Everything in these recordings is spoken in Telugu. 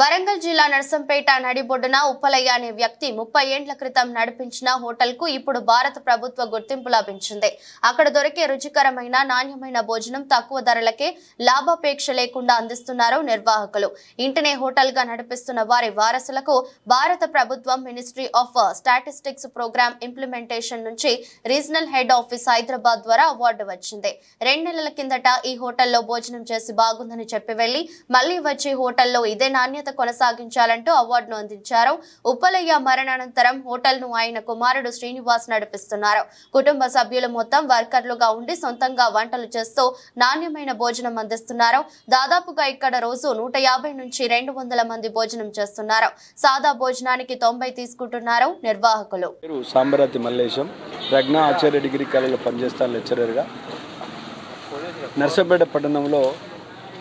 వరంగల్ జిల్లా నర్సంపేట నడిబొడ్డున ఉప్పలయ్య అనే వ్యక్తి ముప్పై ఏండ్ల క్రితం నడిపించిన హోటల్కు ఇప్పుడు భారత ప్రభుత్వ గుర్తింపు లభించింది. అక్కడ దొరికే రుచికరమైన నాణ్యమైన భోజనం తక్కువ ధరలకే లాభాపేక్ష లేకుండా అందిస్తున్నారు నిర్వాహకులు. ఇంటినే హోటల్గా నడిపిస్తున్న వారి వారసులకు భారత ప్రభుత్వం ministry of statistics programme implementation నుంచి రీజనల్ హెడ్ ఆఫీస్ హైదరాబాద్ ద్వారా అవార్డు వచ్చింది. రెండు నెలల కిందట ఈ హోటల్లో భోజనం చేసి బాగుందని చెప్పి వెళ్ళి మళ్ళీ వచ్చి హోటల్లో ఇదే నాణ్యత కొనసాగించాలంటూ అవార్డును అందించారు. ఉప్పలయ్య మరణానంతరం హోటల్ను ఆయన కుమారుడు శ్రీనివాస్ నడిపిస్తున్నారు. కుటుంబ సభ్యులు మొత్తం వర్కర్లుగా ఉండి సొంతంగా వంటలు చేస్తూ నాణ్యమైన భోజనం అందిస్తున్నారు. దాదాపుగా ఇక్కడ రోజు నూట యాభై నుంచి రెండు వందల మంది భోజనం చేస్తున్నారు. సాదా భోజనానికి తొంభై తీసుకుంటున్నారు నిర్వాహకులు. సాంబరాతి మల్లేశం. ప్రజ్ఞ ఆచార్య డిగ్రీ కాలేజీలో పనిచేస్తాను లెక్చరర్గా. నర్సంపేట పట్టణంలో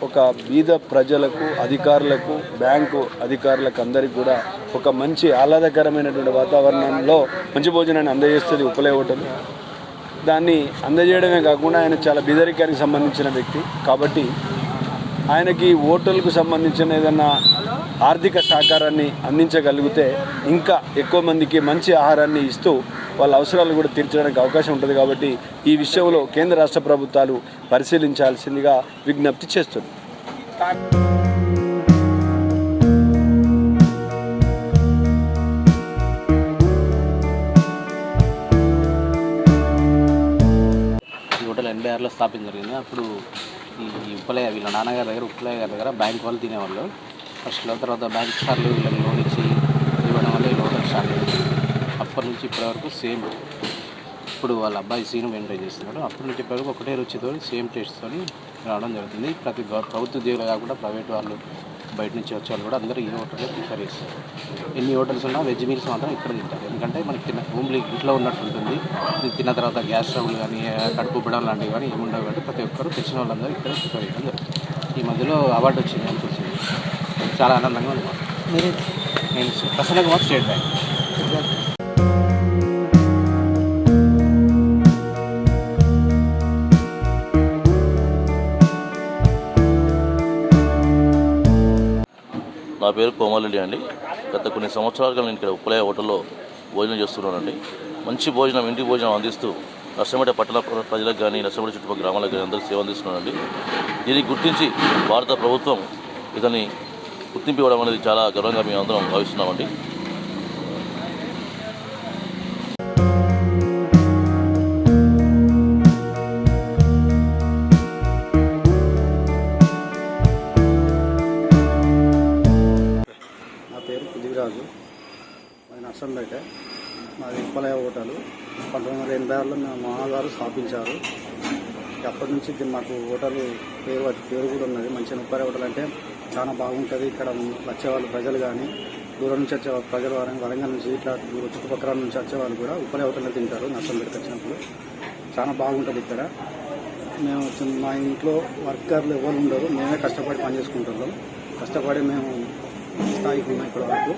ఒక బీద ప్రజలకు అధికారులకు బ్యాంకు అధికారులకు అందరికీ కూడా ఒక మంచి ఆహ్లాదకరమైనటువంటి వాతావరణంలో మంచి భోజనాన్ని అందజేస్తుంది ఉపలే హోటల్ దాన్ని అందజేయడమే కాకుండా ఆయన చాలా బీదరికానికి సంబంధించిన వ్యక్తి. కాబట్టి ఆయనకి హోటల్కు సంబంధించిన ఏదన్నా ఆర్థిక సహకారాన్ని అందించగలిగితే ఇంకా ఎక్కువ మందికి మంచి ఆహారాన్ని ఇస్తూ వాళ్ళ అవసరాలు కూడా తీర్చడానికి అవకాశం ఉంటుంది కాబట్టి ఈ విషయంలో కేంద్ర రాష్ట్ర ప్రభుత్వాలు పరిశీలించాల్సిందిగా విజ్ఞప్తి చేస్తుంది ఎనభై ఆరులో స్థాపించడం జరిగింది. అప్పుడు ఈ ఉప్పలయ్య వీళ్ళ నాన్నగారి దగ్గర ఉప్పలయ్య గారి దగ్గర బ్యాంక్ వాళ్ళు తినేవాళ్ళు. ఫస్ట్లో తర్వాత బ్యాంక్ సార్లు వీళ్ళకి లోన్ ఇచ్చి ఇవ్వడం వల్ల ఈ లోన్ స్టార్ట్ అప్పటి నుంచి ఇప్పటి వరకు సేమ్. ఇప్పుడు వాళ్ళ అబ్బాయి సీను మెయింటైన్ చేస్తున్నాడు. అప్పటి నుంచి ఇప్పటి వరకు ఒకటే రుచితో సేమ్ టేస్ట్తో రావడం జరుగుతుంది. ప్రతి ప్రభుత్వ ఉద్యోగులు కాకుండా ప్రైవేట్ వాళ్ళు బయట నుంచి వచ్చే వాళ్ళు కూడా అందరూ ఈ హోటల్లో ప్రిఫర్ చేస్తారు. ఎన్ని హోటల్స్ ఉన్నా వెజ్ మీల్స్ మాత్రం ఇక్కడ తింటారు. ఎందుకంటే మనకి తిన్న హోమ్లీ ఇంట్లో ఉన్నట్టు ఉంటుంది. తిన్న తర్వాత గ్యాస్ స్టవ్లు కానీ కడుపు ఉబ్బడం లాంటివి కానీ ఏమి ఉండవు కాబట్టి ప్రతి ఒక్కరు తెచ్చిన వాళ్ళందరూ ఇక్కడ ప్రిఫర్ చేయడం జరుగుతుంది. ఈ మధ్యలో అవార్డు వచ్చింది అనిపించింది చాలా ఆనందంగా ఉంది నేను ప్రసన్న కుమార్ స్టేట్ బ్యాంక్. నా పేరు కోమలరెడ్డి అండి. గత కొన్ని సంవత్సరాలుగా నేను ఇక్కడ ఉప్పలయ హోటల్లో భోజనం చేస్తున్నానండి. మంచి భోజనం ఇంటి భోజనం అందిస్తూ నర్సంపేట పట్టణ ప్రజలకు కానీ నర్సంపేట చుట్టుపక్కల గ్రామాలకు కానీ అందరికీ సేవ అందిస్తున్నానండి. దీన్ని గుర్తించి భారత ప్రభుత్వం ఇతన్ని గుర్తింపు ఇవ్వడం అనేది చాలా గర్వంగా మేము అందరం భావిస్తున్నామండి. పేరు ఆయన మాది మాది ఉప్పలయ హోటలు. పంతొమ్మిది వందల ఎనభై ఆరులో మా మామగారు స్థాపించారు. అప్పటి నుంచి మాకు హోటల్ పేరు పేరు కూడా ఉన్నది. మంచిగా ఉప్పలయ హోటల్ అంటే చాలా బాగుంటుంది. ఇక్కడ వచ్చేవాళ్ళు ప్రజలు కానీ దూరం నుంచి వచ్చే ప్రజలు వరంగల్ నుంచి ఇట్లా చుట్టుపక్కల నుంచి వచ్చేవాళ్ళు కూడా ఉప్పలయ హోటల్లో తింటారు. నర్సంపేటకి వచ్చినప్పుడు చాలా బాగుంటుంది ఇక్కడ. మేము మా ఇంట్లో వర్కర్లు ఎవరు ఉండరు. మేమే కష్టపడి పని చేసుకుంటున్నాం కష్టపడి మేము స్థాయికి ఉన్నాం ఇప్పటి వరకు.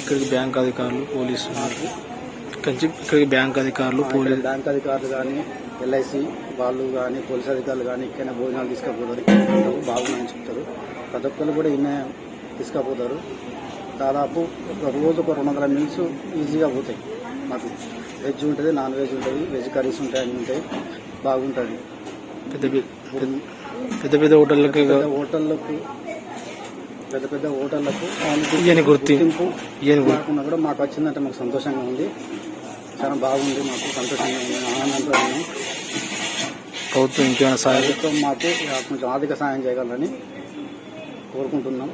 ఇక్కడికి బ్యాంక్ అధికారులు పోలీసు ఇక్కడి ఇక్కడికి బ్యాంక్ అధికారులు ఇక్కడ పోలీసు బ్యాంక్ అధికారులు కానీ ఎల్ఐసి వాళ్ళు కానీ పోలీస్ అధికారులు కానీ ఇక్కడ భోజనాలు తీసుకుపోతారు. ఇక్కడ బాగున్నాయని చెప్తారు. ప్రతి ఒక్కరు కూడా ఇన్నే తీసుకుపోతారు. దాదాపు ఒక రోజు ఒక రెండు వందల మీల్స్ ఈజీగా పోతాయి మాకు. వెజ్ ఉంటుంది నాన్ వెజ్ ఉంటుంది వెజ్ కర్రీస్ ఉంటాయి అన్నీ ఉంటాయి. బాగుంటుంది. పెద్ద పెద్ద పెద్ద హోటళ్ళకి హోటళ్ళకు పెద్ద పెద్ద హోటళ్ళకు గుర్తింపు కూడా మాకు వచ్చిందంటే మాకు సంతోషంగా ఉంది. చాలా బాగుంది మాకు సంతోషంగా ఉంది. ఆనందంతో ఉన్నాం. ప్రభుత్వం ఇంకేమైనా సహాయం ప్రభుత్వం మాకు కొంచెం ఆర్థిక సాయం చేయగలరని కోరుకుంటున్నాం.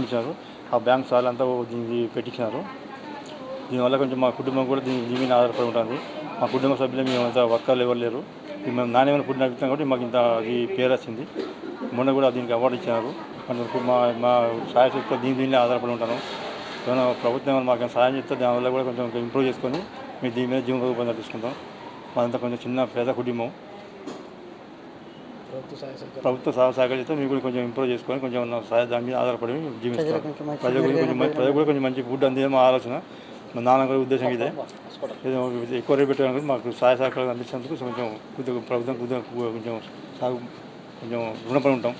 ప్రారంభించారు ఆ బ్యాంక్ సార్లు అంతా దీనికి పెట్టించినారు. దీనివల్ల కొంచెం మా కుటుంబం కూడా దీని దీని మీద ఆధారపడి ఉంటుంది. మా కుటుంబ సభ్యులు మేము అంత వర్కర్లు ఎవరు లేరు. మేము నాణ్యమైన ఫుడ్ నడుపుతాం కాబట్టి మాకు ఇంత అది పేరు వచ్చింది. మొన్న కూడా దీనికి అవార్డు ఇచ్చినారు. మా మా సాయశక్తితో దీని దీనిలో ఆధారపడి ఉంటాను. ఏమైనా ప్రభుత్వం ఏమైనా మాకు సహాయం చేస్తే దానివల్ల కూడా కొంచెం ఇంప్రూవ్ చేసుకొని మేము దీని మీద జీవనోపాధి తీసుకుంటాం మాదంతా కొంచెం చిన్న పేద కుటుంబం. ప్రభుత్వ సహా సహకరిస్తే మేము కూడా కొంచెం ఇంప్రూవ్ చేసుకొని కొంచెం సహాయ దాని మీద ఆధారపడి జీవిస్తాం ప్రజలు కూడా కొంచెం మంచి- ప్రజలు కూడా కొంచెం మంచి ఫుడ్ అందించే మా ఆలోచన. మా నాన్న గారి ఉద్దేశం ఇదే. ఏదో ఎక్కువ రేటు పెట్టడానికి మాకు సహాయ సహకారాలు అందించినందుకు కొంచెం కొద్దిగా ప్రభుత్వం కొద్దిగా కొంచెం సాగు కొంచెం రుణపడి ఉంటాం.